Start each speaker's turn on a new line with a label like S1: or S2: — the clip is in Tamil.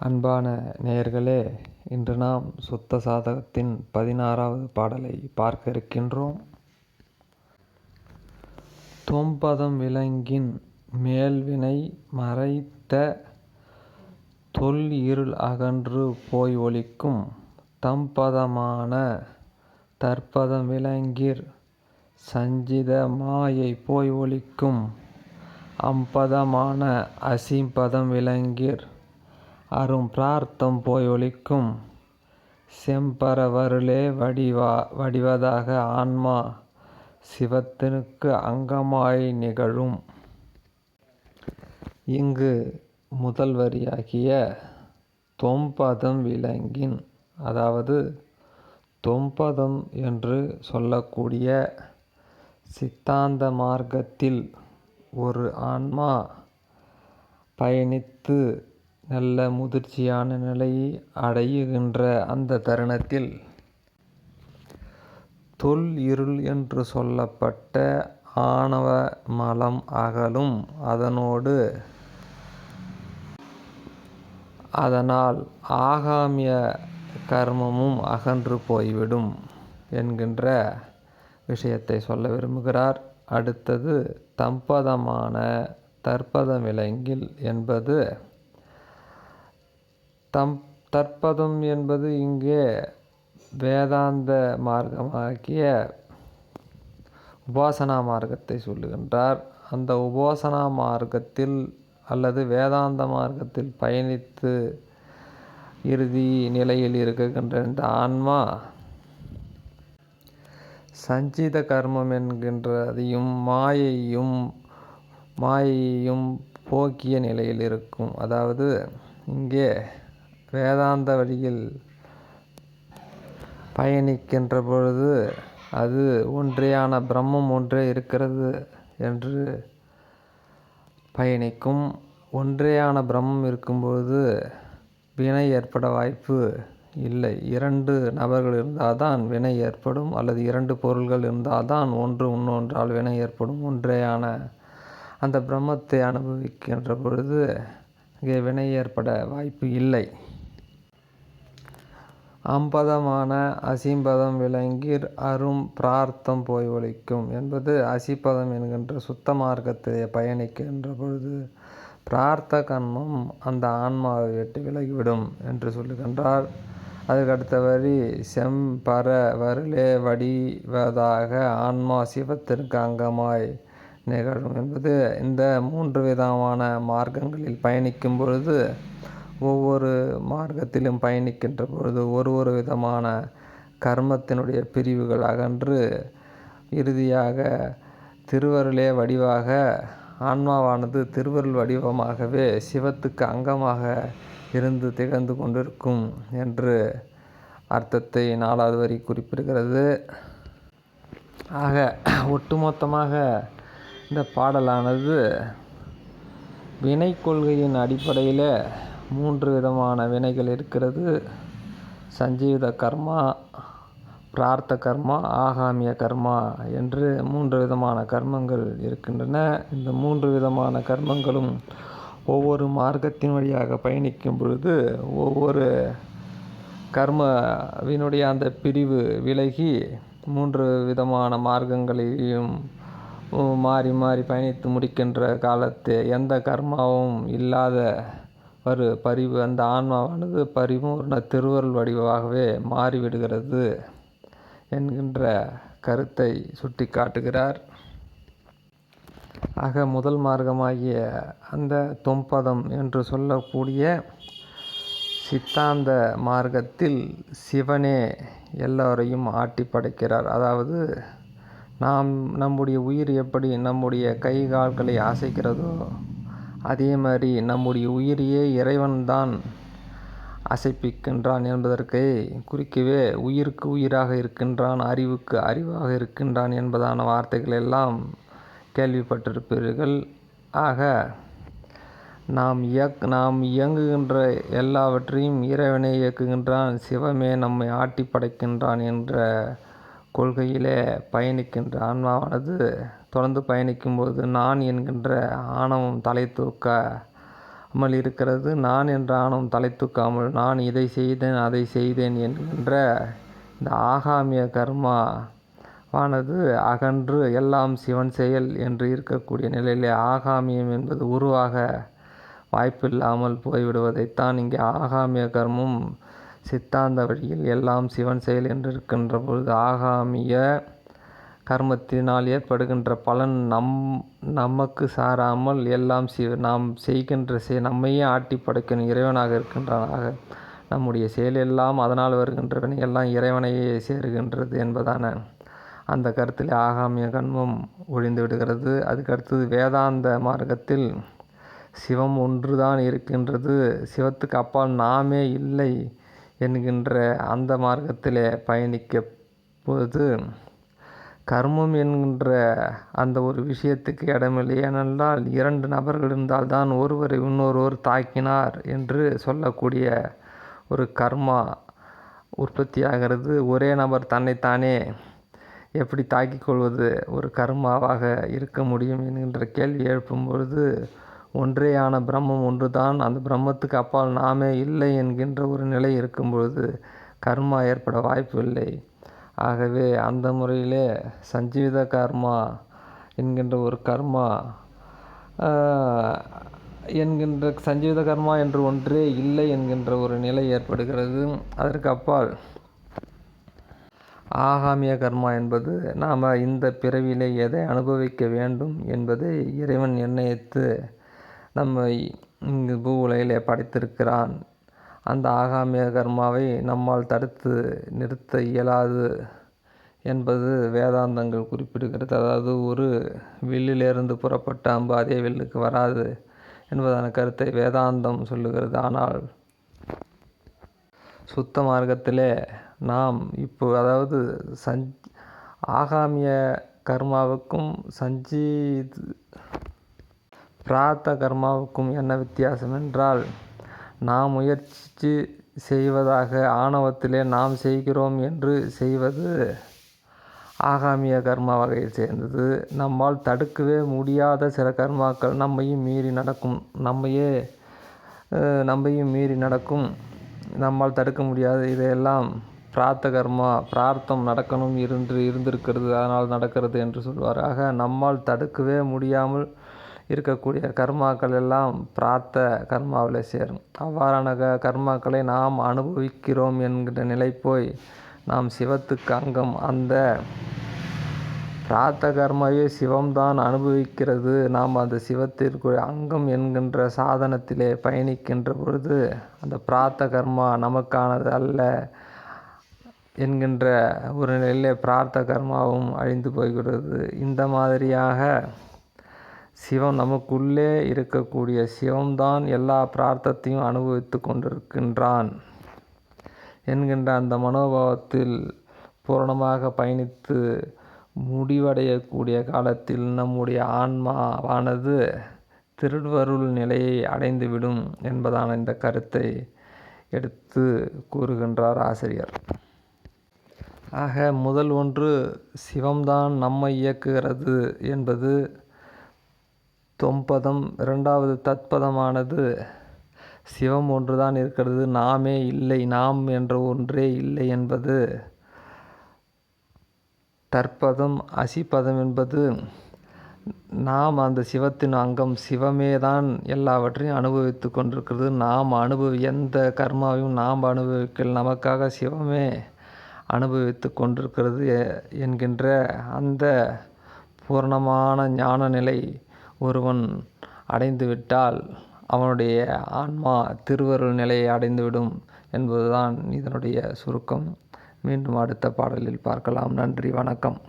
S1: அன்பான நேயர்களே இன்று நாம் சுத்த சாதகத்தின் பதினாறாவது பாடலை பார்க்க இருக்கின்றோம். தொம்பதம் விலங்கின் மேல்வினை மறைத்த தொல் இருள் அகன்று போய் ஒழிக்கும் தம்பதமான தற்பதம் விளங்கிர் சஞ்சித மாயை போய் ஒழிக்கும் அம்பதமான அசிம்பதம் விளங்கிர் அரும் பிரார்த்தம் போய் ஒலிக்கும் செம்பரவருளே வடிவா வடிவதாக ஆன்மா சிவத்தினுக்கு அங்கமாய் நிகழும். இங்கு முதல் வரியாகிய தொம்பதம் விளங்கின் அதாவது தொம்பதம் என்று சொல்லக்கூடிய சித்தாந்த மார்க்கத்தில் ஒரு ஆன்மா பயணித்து நல்ல முதிர்ச்சியான நிலையை அடையுகின்ற அந்த தருணத்தில் தொல் இருள் என்று சொல்லப்பட்ட ஆணவ மலம் அகலும் அதனோடு அதனால் ஆகாமிய கர்மமும் அகன்று போய்விடும் என்கின்ற விஷயத்தை சொல்ல விரும்புகிறார். அடுத்தது தம்பதமான தற்பதம் விலங்கில் என்பது தம் தற்பதம் என்பது இங்கே வேதாந்த மார்க்கமாகிய உபாசனா மார்க்கத்தை சொல்லுகின்றார். அந்த உபாசனா மார்க்கத்தில் அல்லது வேதாந்த மார்க்கத்தில் பயணித்து இறுதி நிலையில் இருக்குகின்ற இந்த ஆன்மா சஞ்சித கர்மம் என்கின்றதையும் மாயையும் மாயையும் போக்கிய நிலையில் இருக்கும். அதாவது இங்கே வேதாந்த வழியில் பயணிக்கின்ற பொழுது அது ஒன்றேயான பிரம்மம் ஒன்றே இருக்கிறது என்று பயணிக்கும். ஒன்றேயான பிரம்மம் இருக்கும்பொழுது வினை ஏற்பட வாய்ப்பு இல்லை. இரண்டு நபர்கள் இருந்தால் தான் வினை ஏற்படும் அல்லது இரண்டு பொருள்கள் இருந்தால் தான் ஒன்று இன்னொன்றால் வினை ஏற்படும். ஒன்றேயான அந்த பிரம்மத்தை அனுபவிக்கின்ற பொழுது இங்கே வினை ஏற்பட வாய்ப்பு இல்லை. அம்பதமான அசிம்பதம் விளங்கிற் அரும் பிரார்த்தம் போய் ஒழிக்கும் என்பது அசிப்பதம் என்கின்ற சுத்த மார்க்கத்திலே பயணிக்கின்ற பொழுது பிரார்த்த கண்மம் அந்த ஆன்மாவை விட்டு விலகிவிடும் என்று சொல்லுகின்றார். அதுக்கு அடுத்த வரி செம்பர வருளே வடிவதாக ஆன்மா சிவத்திற்கு அங்கமாய் நிகழும் என்பது இந்த மூன்று விதமான மார்க்கங்களில் பயணிக்கும் பொழுது ஒவ்வொரு மார்க்கத்திலும் பயணிக்கின்ற பொழுது ஒரு ஒரு விதமான கர்மத்தினுடைய பிரிவுகள் அகன்று இறுதியாக திருவருளே வடிவாக ஆன்மாவானது திருவருள் வடிவமாகவே சிவத்துக்கு அங்கமாக இருந்து திகழ்ந்து கொண்டிருக்கும் என்று அர்த்தத்தை நாலாவது வரி குறிப்பிடுகிறது. ஆக ஒட்டுமொத்தமாக இந்த பாடலானது வினை கொள்கையின் அடிப்படையில் மூன்று விதமான வினைகள் இருக்கிறது. சஞ்சீவித கர்மா பிரார்த்த கர்மா ஆகாமிய கர்மா என்று மூன்று விதமான கர்மங்கள் இருக்கின்றன. இந்த மூன்று விதமான கர்மங்களும் ஒவ்வொரு மார்க்கத்தின் வழியாக பயணிக்கும் பொழுது ஒவ்வொரு கர்மவினுடைய அந்த பிரிவு விலகி மூன்று விதமான மார்க்கங்களையும் மாறி மாறி பயணித்து முடிக்கின்ற காலத்து எந்த கர்மாவும் இல்லாத ஒரு பரிவு அந்த ஆன்மாவானது பரிபூர்ண திருவருள் வடிவாகவே மாறிவிடுகிறது என்கின்ற கருத்தை சுட்டிக்காட்டுகிறார். ஆக முதல் மார்க்கமாகிய அந்த தொம்பதம் என்று சொல்லக்கூடிய சித்தாந்த மார்க்கத்தில் சிவனே எல்லோரையும் ஆட்டிப் படைக்கிறார். அதாவது நாம் நம்முடைய உயிர் எப்படி நம்முடைய கை கால்களை அசைக்கிறதோ அதே மாதிரி நம்முடைய உயிரையே இறைவன்தான் அசைப்பிக்கின்றான் என்பதற்கு குறிக்கவே உயிருக்கு உயிராக இருக்கின்றான் அறிவுக்கு அறிவாக இருக்கின்றான் என்பதான வார்த்தைகள் எல்லாம் கேள்விப்பட்டிருப்பீர்கள். ஆக நாம் இயக் நாம் இயங்குகின்ற எல்லாவற்றையும் இறைவனை இயக்குகின்றான் சிவமே நம்மை ஆட்டி படைக்கின்றான் என்ற கொள்கையிலே பயணிக்கின்ற ஆன்மாவானது தொடர்ந்து பயணிக்கும்போது நான் என்கின்ற ஆணவம் தலை தூக்காமல் இருக்கிறது. நான் என்ற ஆணவம் தலை தூக்காமல் நான் இதை செய்தேன் அதை செய்தேன் என்கின்ற இந்த ஆகாமிய கர்மாவானது அகன்று எல்லாம் சிவன் செயல் என்று இருக்கக்கூடிய நிலையிலே ஆகாமியம் என்பது உருவாக வாய்ப்பில்லாமல் போய்விடுவதைத்தான் இங்கே ஆகாமிய கர்மம் சித்தாந்த வழியில் எல்லாம் சிவன் செயல் என்று இருக்கின்ற பொழுது ஆகாமிய கர்மத்தினால் ஏற்படுகின்ற பலன் நம் நமக்கு சாராமல் எல்லாம் சி நாம் செய்கின்ற செய் நம்மையே ஆட்டி படைக்கணும். இறைவனாக இருக்கின்றனாக நம்முடைய செயலெல்லாம் அதனால் வருகின்ற வினையெல்லாம் இறைவனையே சேருகின்றது என்பதான அந்த கருத்தில் ஆகாமிய கண்மம் ஒழிந்து விடுகிறது. அதுக்கடுத்தது வேதாந்த மார்க்கத்தில் சிவம் ஒன்றுதான் இருக்கின்றது. சிவத்துக்கு அப்பால் நாமே இல்லை என்கின்ற அந்த மார்க்கத்திலே பயணிக்க போது கர்மம் என்கின்ற அந்த ஒரு விஷயத்துக்கு இடமில்லை. ஏனென்றால் இரண்டு நபர்கள் இருந்தால்தான் ஒருவரை இன்னொருவர் தாக்கினார் என்று சொல்லக்கூடிய ஒரு கர்மா உற்பத்தியாகிறது. ஒரே நபர் தன்னைத்தானே எப்படி தாக்கிக் கொள்வது ஒரு கர்மாவாக இருக்க முடியும் என்கின்ற கேள்வி எழுப்பும் பொழுது ஒன்றேயான பிரம்மம் ஒன்றுதான் அந்த பிரம்மத்துக்கு அப்பால் நாமே இல்லை என்கின்ற ஒரு நிலை இருக்கும் பொழுது கர்மா ஏற்பட வாய்ப்பு இல்லை. ஆகவே அந்த முறையிலே சஞ்சீவித கர்மா என்கின்ற ஒரு கர்மா என்கின்ற சஞ்சீவித கர்மா என்று ஒன்றே இல்லை என்கின்ற ஒரு நிலை ஏற்படுகிறது. அதற்கு அப்பால் ஆகாமிய கர்மா என்பது நாம் இந்த பிறவியிலே எதை அனுபவிக்க வேண்டும் என்பதை இறைவன் நிர்ணயித்து நம்மை இங்கு பூ உலகிலே படைத்திருக்கிறான். அந்த ஆகாமிய கர்மாவை நம்மால் தடுத்து நிறுத்த இயலாது என்பது வேதாந்தங்கள் குறிப்பிடுகிறது. அதாவது ஒரு வில்லிலிருந்து புறப்பட்ட அம்பு அதே வில்லுக்கு வராது என்பதான கருத்தை வேதாந்தம் சொல்லுகிறது. ஆனால் சுத்த மார்க்கத்திலே நாம் இப்போ அதாவது சஞ் ஆகாமிய கர்மாவுக்கும் சஞ்சீத் பிராத்த கர்மாவுக்கும் என்ன வித்தியாசம் என்றால் நாம் முயற்சி செய்வதாக ஆணவத்திலே நாம் செய்கிறோம் என்று செய்வது ஆகாமிய கர்மா வகையை சேர்ந்தது. நம்மால் தடுக்கவே முடியாத சில கர்மாக்கள் நம்மையும் மீறி நடக்கும். நம்மையே நம்மையும் மீறி நடக்கும். நம்மால் தடுக்க முடியாது. இதையெல்லாம் பிரார்த்த கர்மா பிரார்த்தம் நடக்கணும் இருந்து இருந்திருக்கிறது. அதனால் நடக்கிறது என்று சொல்வார். ஆக நம்மால் தடுக்கவே முடியாமல் இருக்கக்கூடிய கர்மாக்கள் எல்லாம் பிரார்த்த கர்மாவில் சேரும். அவ்வாறான க கர்மாக்களை நாம் அனுபவிக்கிறோம் என்கிற நிலை போய் நாம் சிவத்துக்கு அங்கம் அந்த பிரார்த்த கர்மாவே சிவம்தான் அனுபவிக்கிறது. நாம் அந்த சிவத்திற்கு அங்கம் என்கின்ற சாதனத்திலே பயணிக்கின்ற பொழுது அந்த பிரார்த்த கர்மா நமக்கானது அல்ல என்கின்ற ஒரு நிலையிலே பிரார்த்த கர்மாவும் அழிந்து போய்விடுவது இந்த மாதிரியாக சிவம் நமக்குள்ளே இருக்கக்கூடிய சிவம்தான் எல்லா பிரார்த்தத்தையும் அனுபவித்து கொண்டிருக்கின்றான் என்கின்ற அந்த மனோபாவத்தில் பூரணமாக பயணித்து முடிவடையக்கூடிய காலத்தில் நம்முடைய ஆன்மாவானது திருவருள் நிலையை அடைந்துவிடும் என்பதான இந்த கருத்தை எடுத்து கூறுகின்றார் ஆசிரியர். ஆக முதல் ஒன்று சிவம்தான் நம்மை இயக்குகிறது என்பது தொம்பதம் இரண்டாவது தத்பதமானது சிவம் ஒன்றுதான் இருக்கிறது நாமே இல்லை நாம் என்ற ஒன்றே இல்லை என்பது. தற்பதம் அசிப்பதம் என்பது நாம் அந்த சிவத்தின் அங்கம் சிவமே தான் எல்லாவற்றையும் அனுபவித்து கொண்டிருக்கிறது. நாம் அனுபவி எந்த கர்மாவையும் நாம் அனுபவிக்கல் நமக்காக சிவமே அனுபவித்து கொண்டிருக்கிறது என்கின்ற அந்த பூர்ணமான ஞான நிலை ஒருவன் அடைந்துவிட்டால் அவனுடைய ஆன்மா திருவருள் நிலையை அடைந்துவிடும் என்பதுதான் இதனுடைய சுருக்கம். மீண்டும் அடுத்த பாடலில் பார்க்கலாம். நன்றி வணக்கம்.